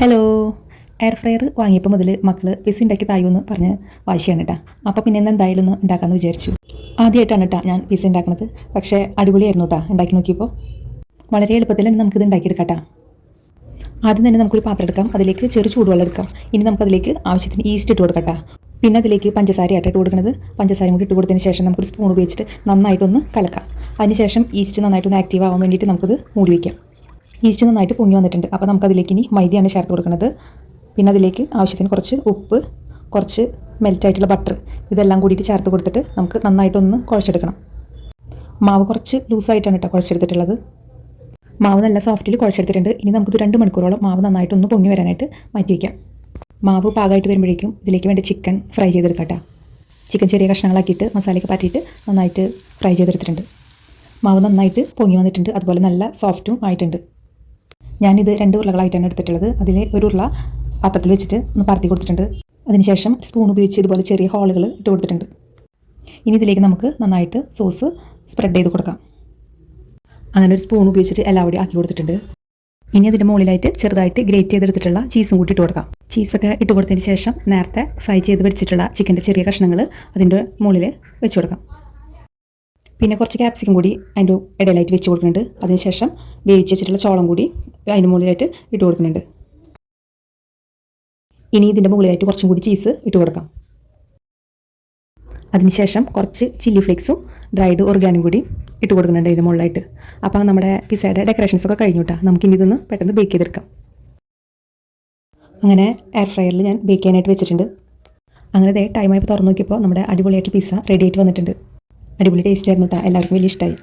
Hello air fryer വാങ്ങിയപ്പോൾ മുതൽ മക്കൾ പിസ് ഉണ്ടാക്കി തായൂന്ന് പറഞ്ഞ് വാശിയാണ് കേട്ടോ അപ്പോൾ പിന്നെ ഇന്ന് എന്തായാലും ഒന്ന് ഉണ്ടാക്കാമെന്ന് വിചാരിച്ചു. ആദ്യമായിട്ടാണ് കേട്ടോ ഞാൻ പിസ് ഉണ്ടാക്കുന്നത് പക്ഷേ അടിപൊളിയായിരുന്നു കേട്ടോ ഉണ്ടാക്കി നോക്കിയപ്പോൾ വളരെ എളുപ്പത്തിൽ തന്നെ നമുക്കിത് ഉണ്ടാക്കിയെടുക്കാം കേട്ടോ ആദ്യം തന്നെ നമുക്കൊരു പാത്രം എടുക്കാം. അതിലേക്ക് ചെറു ചൂടുവെള്ളം എടുക്കാം. ഇനി നമുക്കതിലേക്ക് ആവശ്യത്തിന് ഈസ്റ്റ് ഇട്ട് കൊടുക്കട്ടാ പിന്നെ അതിലേക്ക് പഞ്ചസാര ആയിട്ട് ഇട്ട് കൊടുക്കുന്നത് പഞ്ചസാരയും കൂടി ഇട്ട് കൊടുത്തതിന് ശേഷം നമുക്കൊരു സ്പൂൺ ഉപയോഗിച്ചിട്ട് നന്നായിട്ടൊന്ന് കലക്കാം. അതിനുശേഷം ഈസ്റ്റ് നന്നായിട്ടൊന്ന് ആക്റ്റീവ് ആവാൻ വേണ്ടിയിട്ട് നമുക്കത് മൂടി വയ്ക്കാം ഈസ്റ്റ് നന്നായിട്ട് പൊങ്ങി വന്നിട്ടുണ്ട്. അപ്പോൾ നമുക്കതിലേക്ക് ഇനി മൈദയാണ് ചേർത്ത് കൊടുക്കുന്നത് പിന്നെ അതിലേക്ക് ആവശ്യത്തിന് കുറച്ച് ഉപ്പ് കുറച്ച് മെൽറ്റായിട്ടുള്ള ബട്ടർ ഇതെല്ലാം കൂടിയിട്ട് ചേർത്ത് കൊടുത്തിട്ട് നമുക്ക് നന്നായിട്ടൊന്ന് കുഴച്ചെടുക്കണം. മാവ് കുറച്ച് ലൂസായിട്ടാണ് കേട്ടോ കുഴച്ചെടുത്തിട്ടുള്ളത്. മാവ് നല്ല സോഫ്റ്റിൽ കുഴച്ചെടുത്തിട്ടുണ്ട്. ഇനി നമുക്കിത് രണ്ട് മണിക്കൂറോളം മാവ് നന്നായിട്ടൊന്ന് പൊങ്ങി വരാനായിട്ട് മാറ്റി വയ്ക്കാം. മാവ് പാകമായിട്ട് വരുമ്പോഴേക്കും ഇതിലേക്ക് വേണ്ടി ചിക്കൻ ഫ്രൈ ചെയ്തെടുക്കാം ചിക്കൻ ചെറിയ കഷ്ണങ്ങളാക്കിയിട്ട് മസാലയൊക്കെ പാറ്റിയിട്ട് നന്നായിട്ട് ഫ്രൈ ചെയ്തെടുത്തിട്ടുണ്ട്. മാവ് നന്നായിട്ട് പൊങ്ങി വന്നിട്ടുണ്ട്. അതുപോലെ നല്ല സോഫ്റ്റും ആയിട്ടുണ്ട്. ഞാനിത് രണ്ട് ഉരുളകളായിട്ടാണ് എടുത്തിട്ടുള്ളത്. അതിലെ ഒരു ഉരുള പാത്രത്തിൽ വെച്ചിട്ട് ഒന്ന് പരത്തി കൊടുത്തിട്ടുണ്ട്. അതിനുശേഷം സ്പൂൺ ഉപയോഗിച്ച് ഇതുപോലെ ചെറിയ ഹോളുകൾ ഇട്ട് കൊടുത്തിട്ടുണ്ട്. ഇനി ഇതിലേക്ക് നമുക്ക് നന്നായിട്ട് സോസ് സ്പ്രെഡ് ചെയ്ത് കൊടുക്കാം. അങ്ങനെ ഒരു സ്പൂൺ ഉപയോഗിച്ചിട്ട് എല്ലാം കൂടി ആക്കി കൊടുത്തിട്ടുണ്ട്. ഇനി അതിന്റെ മുകളിലായിട്ട് ചെറുതായിട്ട് ഗ്രേറ്റ് ചെയ്തെടുത്തിട്ടുള്ള ചീസും കൂട്ടി ഇട്ട് കൊടുക്കാം. ചീസൊക്കെ ഇട്ട് കൊടുത്തതിന് ശേഷം നേരത്തെ ഫ്രൈ ചെയ്ത് വെച്ചിട്ടുള്ള ചിക്കന്റെ ചെറിയ കഷ്ണങ്ങൾ അതിന്റെ മുകളിൽ വെച്ച് കൊടുക്കാം. പിന്നെ കുറച്ച് ക്യാപ്സിക്കം കൂടി അതിന്റെ ഇടയിലായിട്ട് വെച്ച് കൊടുക്കുന്നുണ്ട്. അതിനുശേഷം വേവിച്ച് വെച്ചിട്ടുള്ള ചോളം കൂടി അതിന്റെ മുകളിലായിട്ട് ഇട്ട് കൊടുക്കുന്നുണ്ട്. ഇനി ഇതിന്റെ മുകളിലായിട്ട് കുറച്ചും കൂടി ചീസ് ഇട്ട് കൊടുക്കാം. അതിനുശേഷം കുറച്ച് ചില്ലി ഫ്ലേക്സും ഡ്രൈഡ് ഓർഗാനും കൂടി ഇട്ട് കൊടുക്കുന്നുണ്ട് ഇതിന് മുകളിലായിട്ട്. അപ്പോൾ നമ്മുടെ പിസയുടെ ഡെക്കറേഷൻസ് ഒക്കെ കഴിഞ്ഞു കേട്ടോ നമുക്കിനി ഇതൊന്ന് പെട്ടെന്ന് ബേക്ക് ചെയ്തെടുക്കാം. അങ്ങനെ എയർ ഫ്രയറിൽ ഞാൻ ബേക്ക് ചെയ്യാനായിട്ട് വെച്ചിട്ടുണ്ട്. അങ്ങനെ ദേ ടൈമായപ്പോൾ തുറന്നു നോക്കിയപ്പോൾ നമ്മുടെ അടിപൊളിയായിട്ട് പിസ്സ റെഡി ആയിട്ട് വന്നിട്ടുണ്ട്. അടിപൊളി ടേസ്റ്റ് ആയിരുന്നു കേട്ടോ എല്ലാവർക്കും വലിയ ഇഷ്ടമായി